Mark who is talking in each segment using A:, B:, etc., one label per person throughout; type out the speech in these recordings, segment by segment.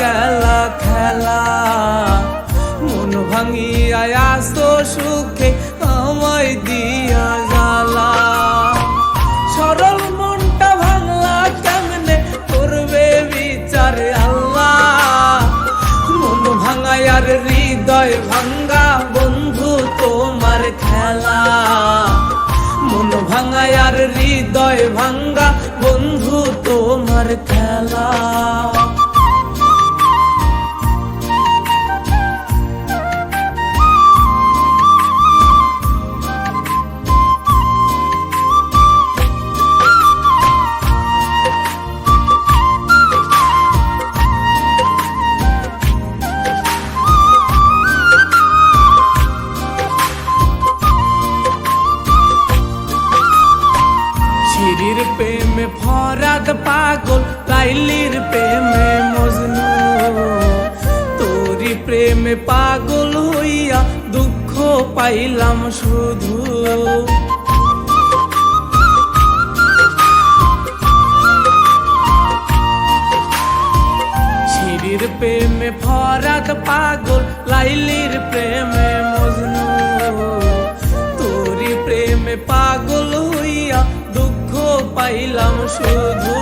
A: গেলা খেলা। মন ভাঙিয়া আসো সুখে আমায় দিয়া জালা সরল মনটা ভাঙলা কেমনে করবে বিচারে আল্লাহ? মন ভাঙায়ার হৃদয় ভাঙ্গা বন্ধু তোমার খেলা। মন ভাঙায়ার হৃদয় ভাঙ্গা বন্ধু তোমার খেলা। পাইলাম শুধু। শিরির প্রেমে ফরাদ পাগল, লাইলির প্রেমে মজনু। তোরি প্রেমে পাগল হইয়া দুঃখ পাইলাম শুধু।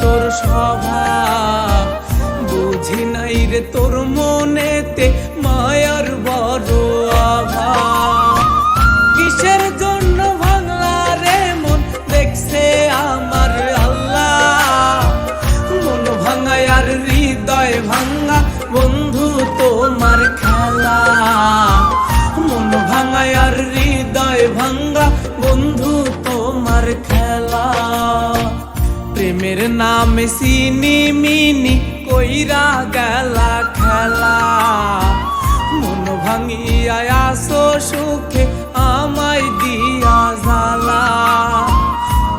A: তোর স্বভাব। বুঝি নাই রে তোর মনেতে নামে সিনি মিনি কইরা গেলা খেলা। মন ভাঙিয়া আসো সুখে আমায় দিয়া জালা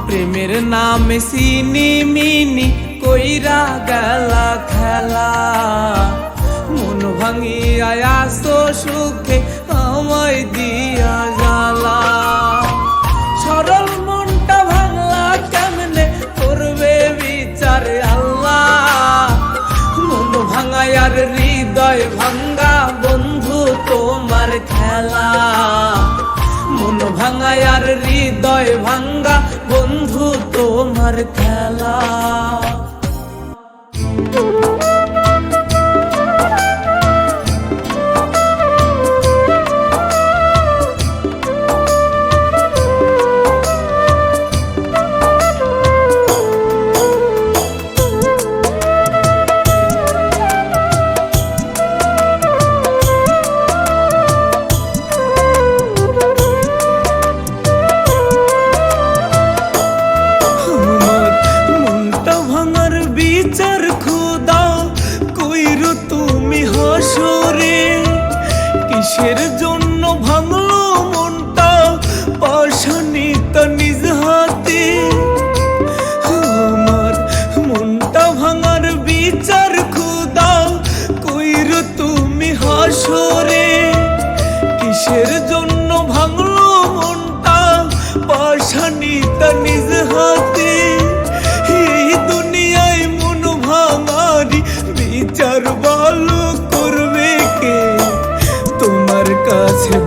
A: প্রেমের নামে সিনি মিনি কইরা গেলা খেলা। মন ভাঙিয়া আসো সুখে আমায় দিয়া জালা ভাঙায়ার হৃদয় ভাঙ্গা। বন্ধু তোমার খেলা।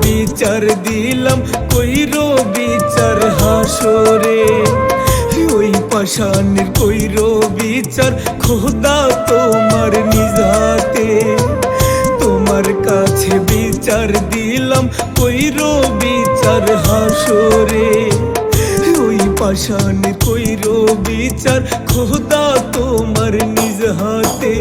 A: বিচার দিলাম, কইরো বিচার হাসরে ওই পাশানের কইরো বিচার, খোদা তোমার নিজাতে তোমার কাছে বিচার দিলাম, কইরো বিচার হাসরে ওই পাশানের কইরো বিচার, খোদা তোমার নিজ হাতে।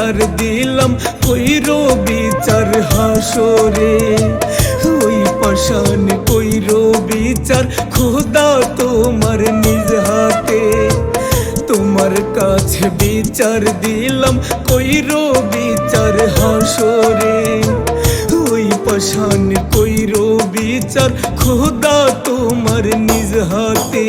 A: বিচার দিলাম, কইরো বিচার হাসরে। ওই পাশান কইরো বিচার, খোদা তোমার নিজ হাতে। তোমার কাছে বিচার দিলাম, কইরো বিচার হাসরে। ওই পাশান কইরো বিচার, খোদা তোমার নিজ হাতে।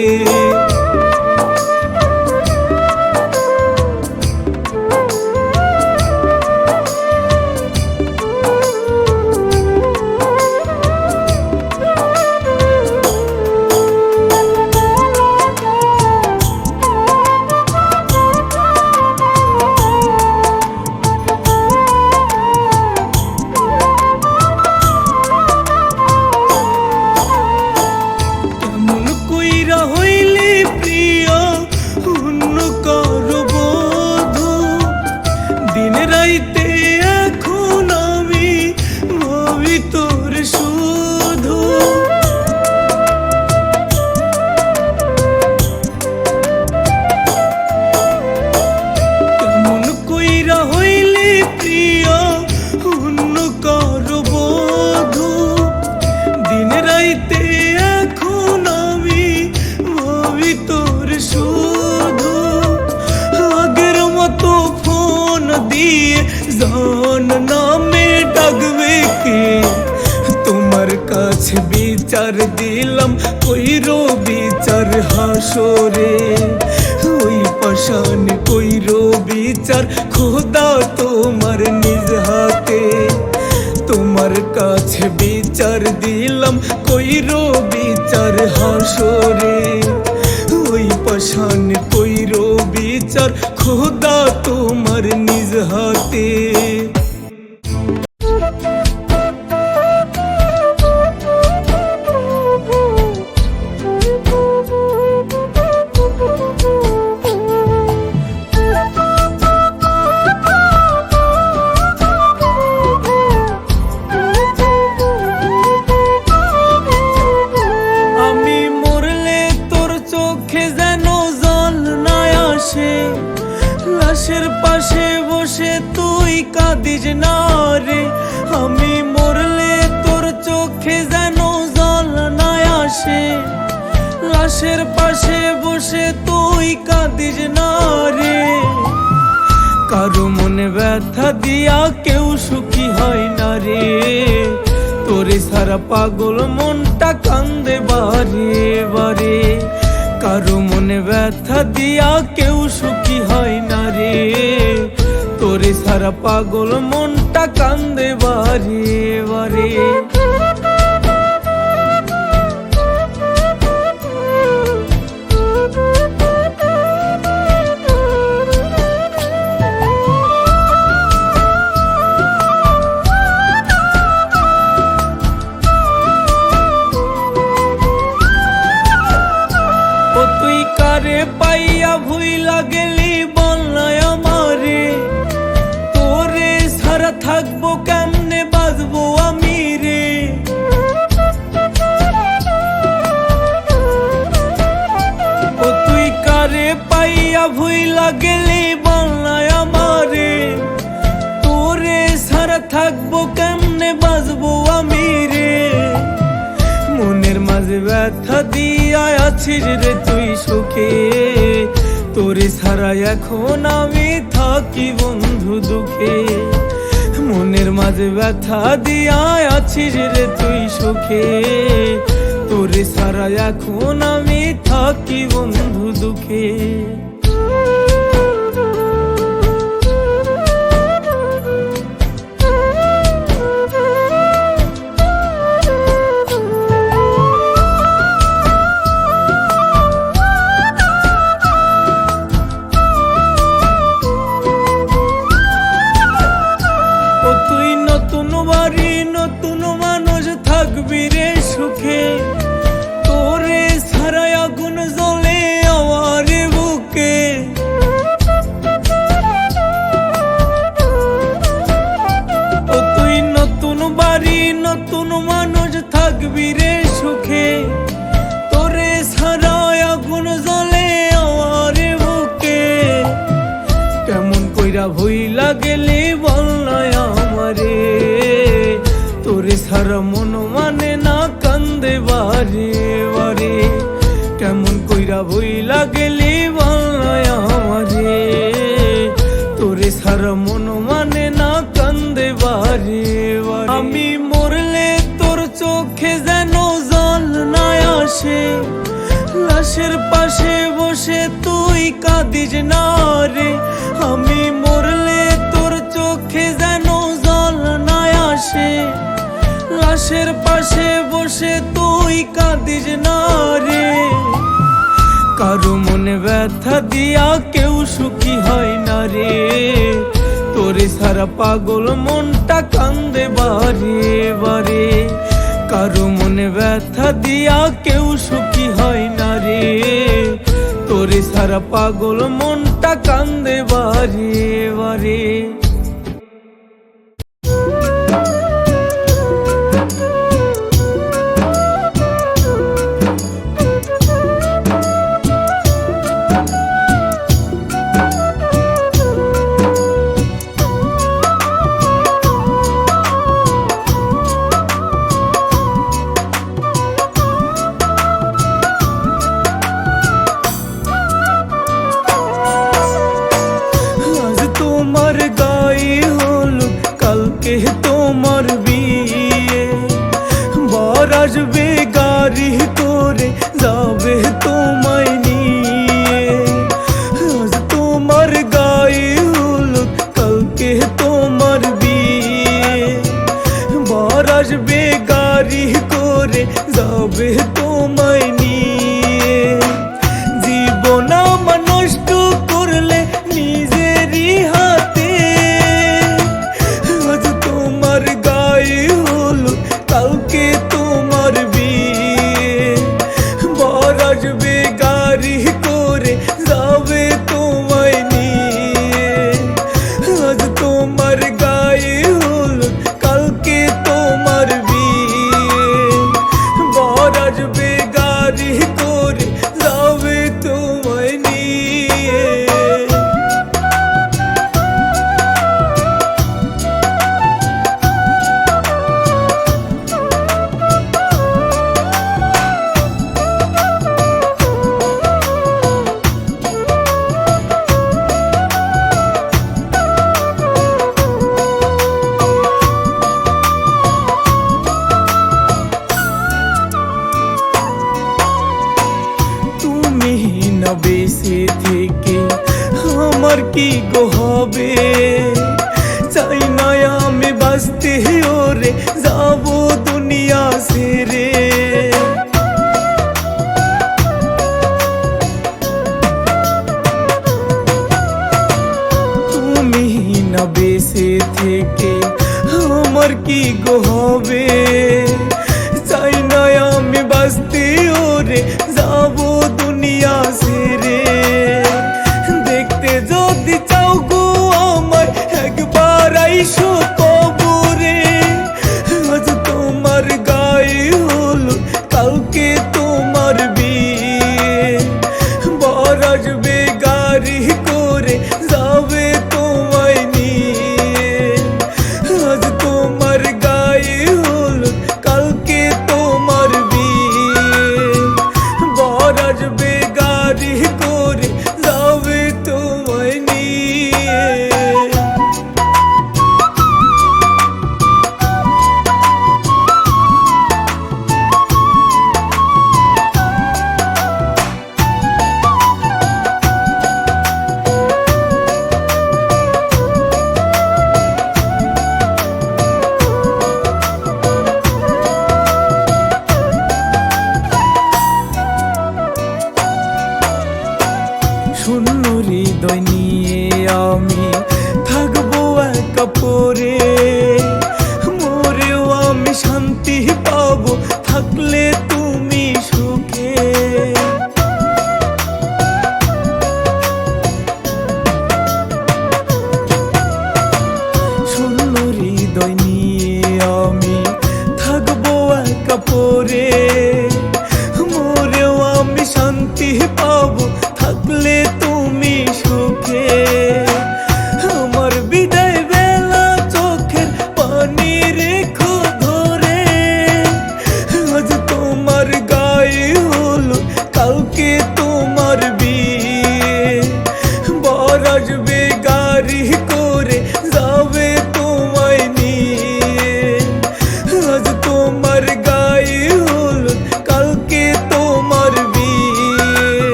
A: বিচার দিলাম, কইরো বিচার হাসরে। ওই পাশান কইরো বিচার, খোদা তোমার নিজ হাতে। তোমার কাছে বিচার দিলাম, কইরো বিচার হাসরে। ওই পাশান কইরো বিচার, খোদা তোমার নিজ হাতে। আসে লাশের পাশে বসে তুই কাঁদিস না রে। কারও মনে ব্যথা দিয়া কেউ সুখী হয় না রে। তোরে সারা পাগল মনটা কান্দে বারে বারে। কারও মনে ব্যথা দিয়া কেউ সুখী হয় না রে। তোরে সারা পাগল মনটা কান্দে বারে বারে। দিয়া আছিস রে তুই সুখে? তোরে ছাড়া এখন আমি থাকি বন্ধু দুঃখে। মনের মাঝে ব্যথা দিয়া আছিস রে তুই সুখে? তোরে ছাড়া এখন আমি থাকি বন্ধু দুঃখে। নতুন মানুষ থাকবি রে সুখে। তোরে সারা আগুন জ্বলে আমার বুকে। কেমন কইরা ভইলা গেলি বল আমারে। তোরে সারা মন মানে না কান্দে বারে বারে। কেমন কইরা ভইলা গেলি বল আমারে। তোরে সারা মন মানে না কান্দে বারে বারে। আমি আসে লাশের পাশে বসে তুই কাঁদিস না রে। আমি মরলে তোর চোখে যেন জল না আসে। লাশের পাশে বসে তুই কাঁদিস না রে। কারও মনে ব্যথা দিয়া কেউ সুখী হয় না রে। তোরে সারা পাগল মনটা কান্দে বারে বারে। কারও মনে ব্যথা দিয়া কেউ সুখী হয় না রে। তোরে সারা পাগল মনটা কান্দে বারে বারে। হবে।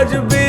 A: বর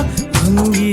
A: উইরা